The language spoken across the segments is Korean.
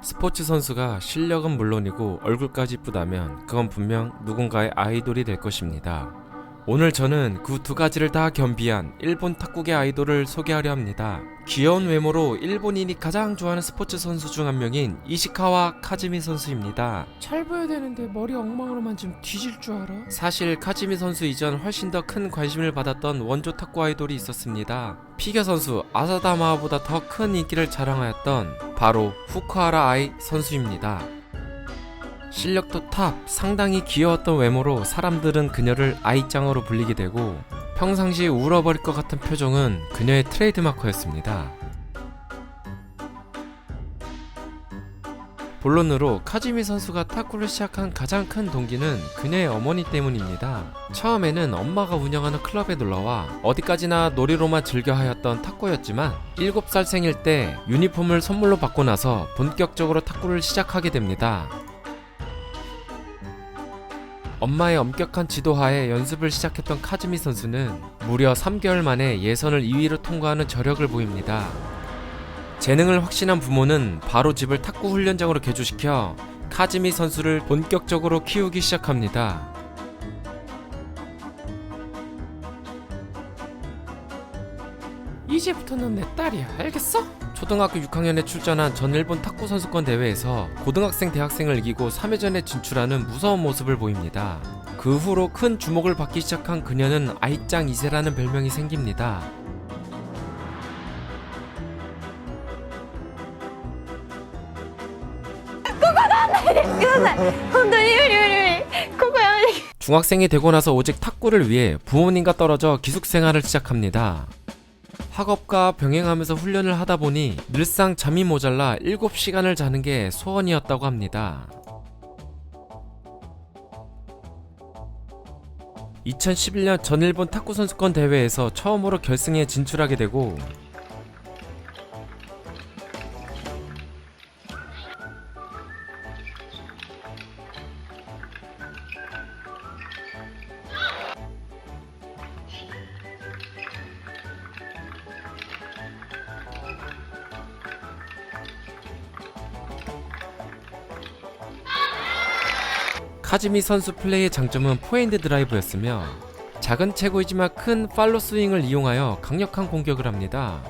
스포츠 선수가 실력은 물론이고 얼굴까지 이쁘다면 그건 분명 누군가의 아이돌이 될 것입니다. 오늘 저는 그 두 가지를 다 겸비한 일본 탁구계 아이돌을 소개하려 합니다. 귀여운 외모로 일본인이 가장 좋아하는 스포츠 선수 중 한 명인 이시카와 카즈미 선수입니다. 잘 보여야 되는데 머리 엉망으로 만지면 뒤질 줄 알아? 사실 카즈미 선수 이전 훨씬 더 큰 관심을 받았던 원조 탁구 아이돌이 있었습니다. 피겨 선수 아사다 마와보다 더 큰 인기를 자랑하였던 바로 후쿠하라 아이 선수입니다. 실력도 탑, 상당히 귀여웠던 외모로 사람들은 그녀를 아이짱으로 불리게 되고 평상시 울어버릴 것 같은 표정은 그녀의 트레이드마크였습니다. 본론으로 카즈미 선수가 탁구를 시작한 가장 큰 동기는 그녀의 어머니 때문입니다. 처음에는 엄마가 운영하는 클럽에 놀러와 어디까지나 놀이로만 즐겨 하였던 탁구였지만 7살 생일 때 유니폼을 선물로 받고 나서 본격적으로 탁구를 시작하게 됩니다. 엄마의 엄격한 지도하에 연습을 시작했던 카즈미 선수는 무려 3개월 만에 예선을 2위로 통과하는 저력을 보입니다. 재능을 확신한 부모는 바로 집을 탁구 훈련장으로 개조시켜 카즈미 선수를 본격적으로 키우기 시작합니다. 이제부터 넌내 딸이야 알겠어? 초등학교 6학년에 출전한 전 일본 탁구 선수권 대회에서 고등학생 대학생을 이기고 3회전에 진출하는 무서운 모습을 보입니다. 그 후로 큰 주목을 받기 시작한 그녀는 아이짱 2세라는 별명이 생깁니다. 중학생이 되고 나서 오직 탁구를 위해 부모님과 떨어져 기숙 생활을 시작합니다. 학업과 병행하면서 훈련을 하다 보니 늘상 잠이 모자라 7시간을 자는 게 소원이었다고 합니다. 2011년 전일본 탁구 선수권 대회에서 처음으로 결승에 진출하게 되고 카즈미 선수 플레이의 장점은 포핸드 드라이브였으며 작은 체구이지만 큰 팔로 스윙을 이용하여 강력한 공격을 합니다.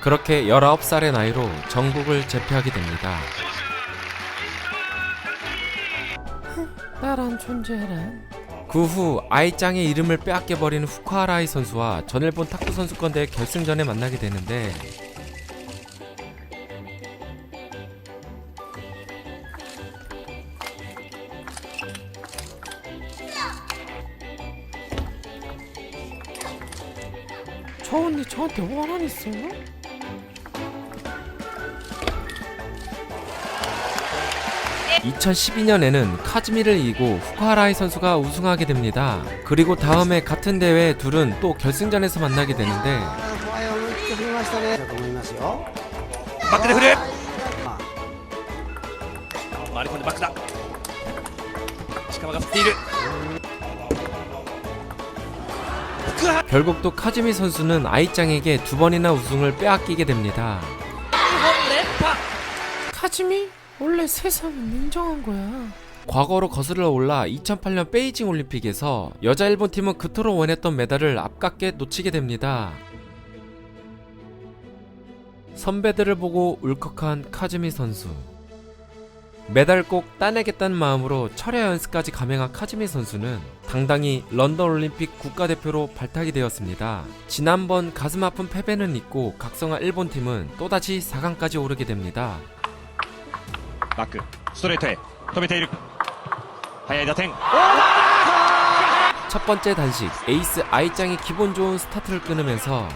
그렇게 19살의 나이로 전국을 제패하게 됩니다. 딸한 존재란 그 후 아이짱의 이름을 빼앗겨버리는 후쿠하라이 선수와 전일본 탁구 선수권 대회 결승전에 만나게 되는데 저 언니 저한테 원한 있어요? 2012년에는 카즈미를 이기고 후카하라이 선수가 우승하게 됩니다. 그리고 다음에 같은 대회 둘은 또 결승전에서 만나게 되는데 마크의 흐름! 마리콘의 마크다! 시카마가 스틸! 결국 또 카즈미 선수는 아이짱에게 두 번이나 우승을 빼앗기게 됩니다. 카즈미? 원래 세상은 냉정한 거야 과거로 거슬러 올라 2008년 베이징 올림픽에서 여자 일본 팀은 그토록 원했던 메달을 아깝게 놓치게 됩니다. 선배들을 보고 울컥한 카즈미 선수. 메달 꼭 따내겠다는 마음으로 철야 연습까지 감행한 카즈미 선수는 당당히 런던 올림픽 국가대표로 발탁이 되었습니다. 지난번 가슴 아픈 패배는 있고 각성한 일본 팀은 또다시 4강까지 오르게 됩니다. バックストレートへ止めている速い打点 첫 번째 단식 에이스 아이짱이 기본 좋은 스타트를 끊으면서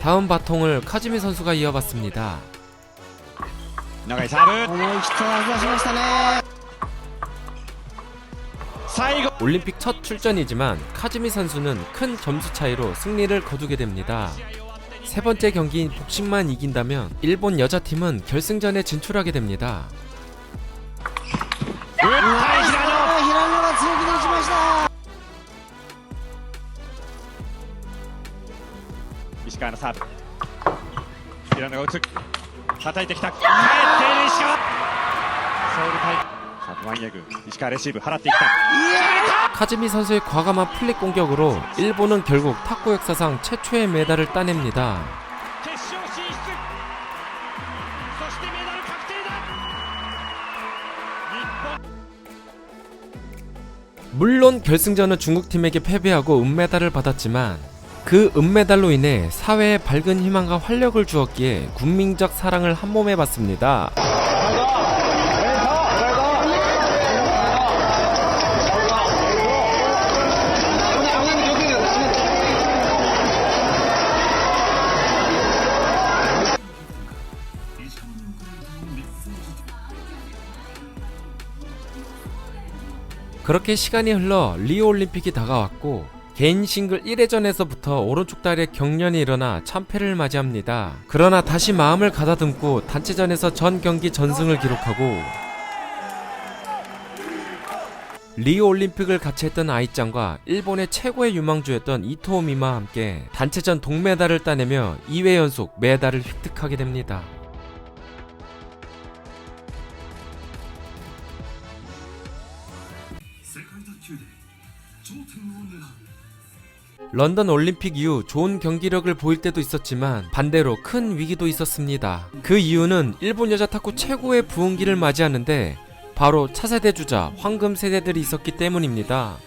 다음 바통을 카즈미 선수가 이어받습니다. 長いサーブ思い切った技しましたね最後 올림픽 첫 출전이지만 카즈미 선수는 큰 점수 차이로 승리를 거두게 됩니다. 세 번째 경기인 복싱만 이긴다면 일본 여자팀은 결승전에 진출하게 됩니다. 미시카의 사. 히라노가 打たれてきた。帰って西川。ソウル対 イさあワンヤグ石川レシーブ払っていった 카즈미 선수의 과감한 플릭 공격으로 일본은 결국 탁구 역사상 최초의 메달을 따냅니다. 決勝進出そしてメダル確定だ日本 물론 결승전은 중국팀에게 패배하고 은메달을 받았지만 그 은메달로 인해 사회에 밝은 희망과 활력을 주었기에 국민적 사랑을 한몸에 받습니다. 그렇게 시간이 흘러 리오 올림픽이 다가왔고 개인 싱글 1회전에서부터 오른쪽 다리에 경련이 일어나 참패를 맞이합니다. 그러나 다시 마음을 가다듬고 단체전에서 전 경기 전승을 기록하고 리오 올림픽을 같이 했던 아이짱과 일본의 최고의 유망주였던 이토오미와 함께 단체전 동메달을 따내며 2회 연속 메달을 획득하게 됩니다. 런던 올림픽 이후 좋은 경기력을 보일 때도 있었지만 반대로 큰 위기도 있었습니다. 그 이유는 일본 여자 탁구 최고의 부흥기를 맞이하는데 바로 차세대 주자 황금 세대들이 있었기 때문입니다.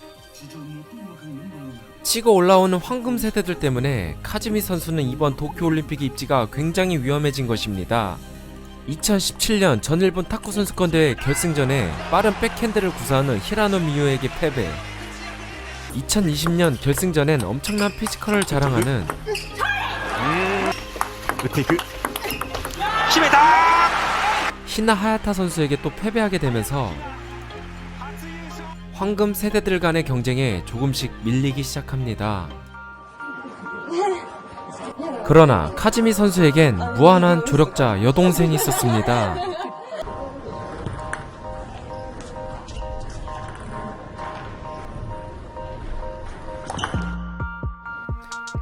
치고 올라오는 황금 세대들 때문에 카즈미 선수는 이번 도쿄 올림픽 입지가 굉장히 위험해진 것입니다. 2017년 전 일본 탁구 선수권 대회 결승전에 빠른 백핸드를 구사하는 히라노 미유에게 패배. 2020년 결승전엔 엄청난 피지컬을 자랑하는 그 히나 하야타 선수에게 또 패배하게 되면서 황금 세대들 간의 경쟁에 조금씩 밀리기 시작합니다. 그러나 카즈미 선수에겐 무한한 조력자 여동생이 있었습니다.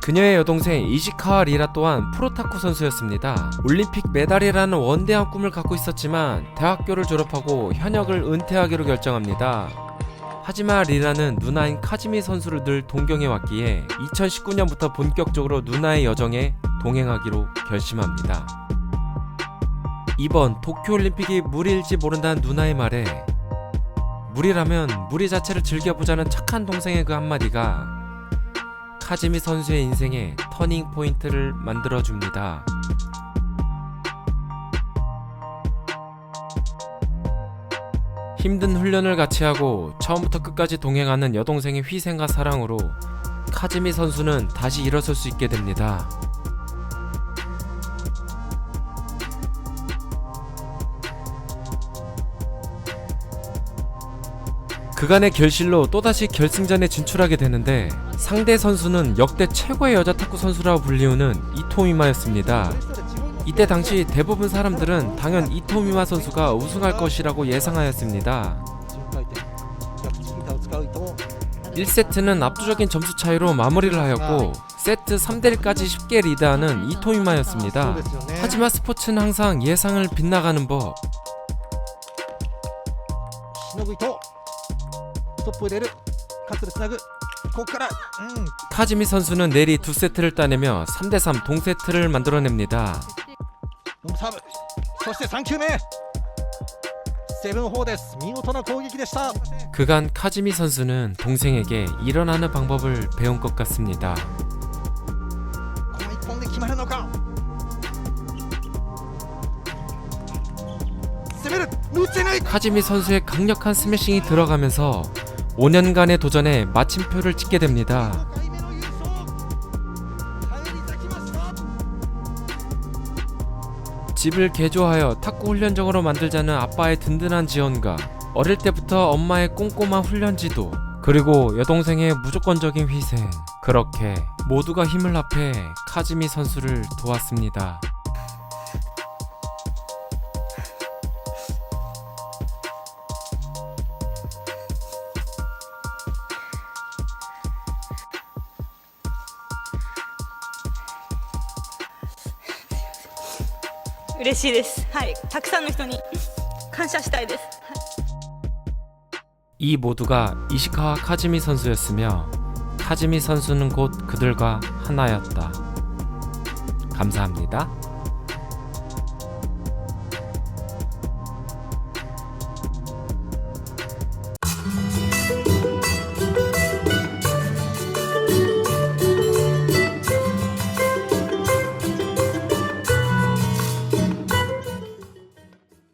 그녀의 여동생 이시카와 리라 또한 프로타쿠 선수였습니다. 올림픽 메달이라는 원대한 꿈을 갖고 있었지만 대학교를 졸업하고 현역을 은퇴하기로 결정합니다. 하지만 리라는 누나인 카즈미 선수를 늘 동경해 왔기에 2019년부터 본격적으로 누나의 여정에 동행하기로 결심합니다. 이번 도쿄올림픽이 무리일지 모른다는 누나의 말에 무리라면 무리 자체를 즐겨보자는 착한 동생의 그 한마디가 카즈미 선수의 인생에 터닝 포인트를 만들어 줍니다. 힘든 훈련을 같이 하고 처음부터 끝까지 동행하는 여동생의 희생과 사랑으로 카즈미 선수는 다시 일어설 수 있게 됩니다. 그간의 결실로 또다시 결승전에 진출하게 되는데 상대 선수는 역대 최고의 여자 탁구 선수라고 불리우는 이토미마였습니다. 이때 당시 대부분 사람들은 당연 이토미마 선수가 우승할 것이라고 예상하였습니다. 1세트는 압도적인 점수 차이로 마무리를 하였고 세트 3대1까지 쉽게 리드하는 이토미마였습니다. 하지만 스포츠는 항상 예상을 빗나가는 법 しのぐ伊藤ストップを入れるカットでつなぐここからうん 카즈미 선수는 내리 두 세트를 따내며 3대3 동세트를 만들어냅니다. ロングサーブそして3球目セブン4です見事な攻撃でした 그간 카즈미 선수는 동생에게 일어나는 방법을 배운 것 같습니다. この一本で決まるのか攻める打ち抜い 카즈미 선수의 강력한 스매싱이 들어가면서 5년간의 도전에 마침표를 찍게 됩니다. 집을 개조하여 탁구 훈련장으로 만들자는 아빠의 든든한 지원과 어릴 때부터 엄마의 꼼꼼한 훈련 지도 그리고 여동생의 무조건적인 희생 그렇게 모두가 힘을 합해 카즈미 선수를 도왔습니다. 嬉しいですはいたくさんの人に感謝したいです 이 모두가 이시카와 카즈미 선수였으며 카즈미 선수는 곧 그들과 하나였다. 감사합니다.